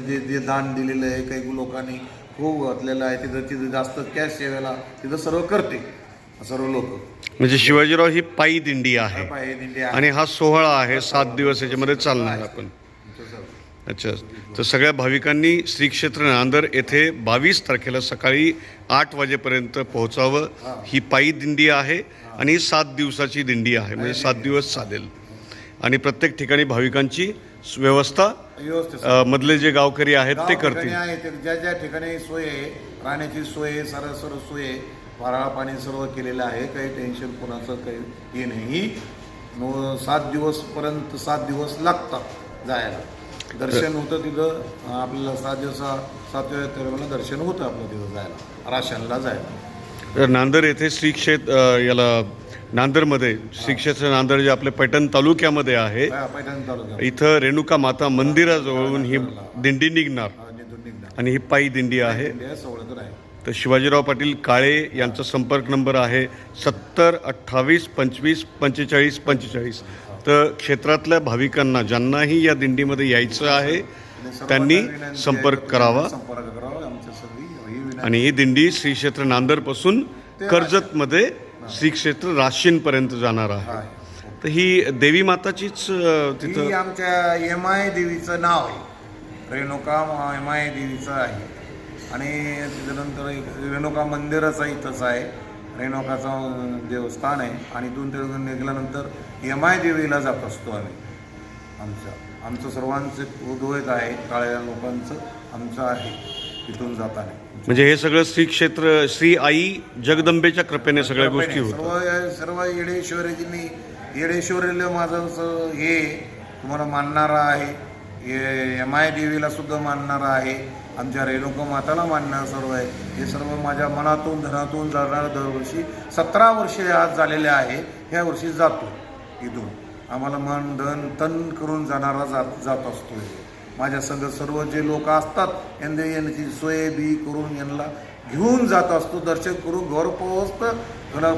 लोकांनी जे जे दान दिलेलं आहे काही लोकांनी खूप घातलेलं आहे तिथं तिथं जास्त कॅश सेवेला तिथं सर्व करते. सर्व लोक. म्हणजे शिवाजीराव ही पायी दिंडी आहे. पाय दिंडी आहे. आणि हा सोहळा आहे सात दिवस याच्यामध्ये चालणार आपण. अच्छा. तर सगळ्या भाविकांनी श्री क्षेत्र नांदर येथे बावीस तारखेला सकाळी आठ वाजेपर्यंत पोहोचावं. ही. पायी दिंडी आहे आणि ही सात दिवसाची दिंडी आहे. म्हणजे सात दिवस चालेल. आणि प्रत्येक ठिकाणी भाविकांची व्यवस्था व्यवस्थित अ, मधले जे गावकरी आहेत ते गाव करतील. आहे ते ज्या ज्या ठिकाणी सोय आहे राहण्याची सोय आहे सर्व सर्व सोय आहे फराळ पाणी सर्व केलेलं आहे काही टेन्शन कोणाचं काही हे नाही. नो सात दिवसपर्यंत सात दिवस लागतात जायला. दर्शन होतं तिथं आपल्याला सात दिवसा सातव्या तेरवाला दर्शन होतं आपलं तिथं जायला राशनला जायला. नांदर येथे श्री क्षेत्र याला नांदरमध्ये श्री क्षेत्र नांदर जे आपल्या पैठण तालुक्यामध्ये आहे इथं रेणुका माता मंदिराजवळून ही दिंडी निघणार. आणि ही पायी दिंडी आहे. तर शिवाजीराव पाटील काळे यांचा संपर्क नंबर आहे सत्तर अठ्ठावीस पंचवीस पंचेचाळीस पंचेचाळीस. तर क्षेत्रातल्या भाविकांना ज्यांनाही या दिंडीमध्ये यायचं आहे त्यांनी संपर्क करावा. आणि ही दिंडी श्री क्षेत्र नांदरपासून कर्जतमध्ये श्री क्षेत्र राशींपर्यंत जाणार आहे. तर ही देवी माताचीच तिथं आमच्या एम आय देवीचं नाव आहे. रेणुका एम आय देवीचं आहे. आणि त्याच्यानंतर रेणुका मंदिरच इथंच आहे. रेणुकाचं देवस्थान आहे. आणि इथून तिथून निघाल्यानंतर एम आय देवीला जात असतो आम्ही. आमच्या आमचं सर्वांचं उद्वैत आहे काळ्या लोकांचं आमचं आहे. इथून जाताना. म्हणजे हे सगळं श्री क्षेत्र श्री आई जगदंबेच्या कृपेने सगळ्या गोष्टी होतात. सर्व सर्व येडेश्वरीची मी येडेश्वरीला माझं असं हे तुम्हाला मानणारा आहे. एम आय देवीला सुद्धा मानणारा आहे. आमच्या रेणुका माताला मानणारं सर्व आहे. हे सर्व माझ्या मनातून धनातून जाणार दरवर्षी सतरा वर्षे आज झालेले आहे. ह्या वर्षी जातो. इथून. आम्हाला मन धन तन करून जाणारा जात जात असतो माझ्या संग सर्व जे लोक असतात यांना यांची सोय बी करून यांना घेऊन जात असतो दर्शन करून घर पोहोचतं त्याला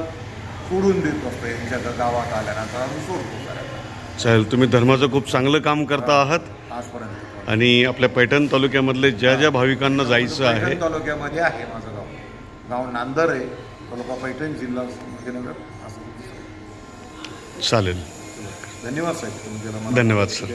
सोडून देत असतो यांच्या गावात आल्यानंतर आम्ही सोडतो करायला चालेल तुम्ही धर्माचं खूप चांगलं काम करता आहात. आजपर्यंत. आणि आपल्या पैठण तालुक्यामधले ज्या ज्या भाविकांना जायचं आहे. पैठण तालुक्यामध्ये आहे माझं गाव. गाव नांदर आहे तालुका पैठण जिल्हा संभाजीनगर असं चालेल. धन्यवाद साहेब तुम्ही त्याला मला- धन्यवाद, सर.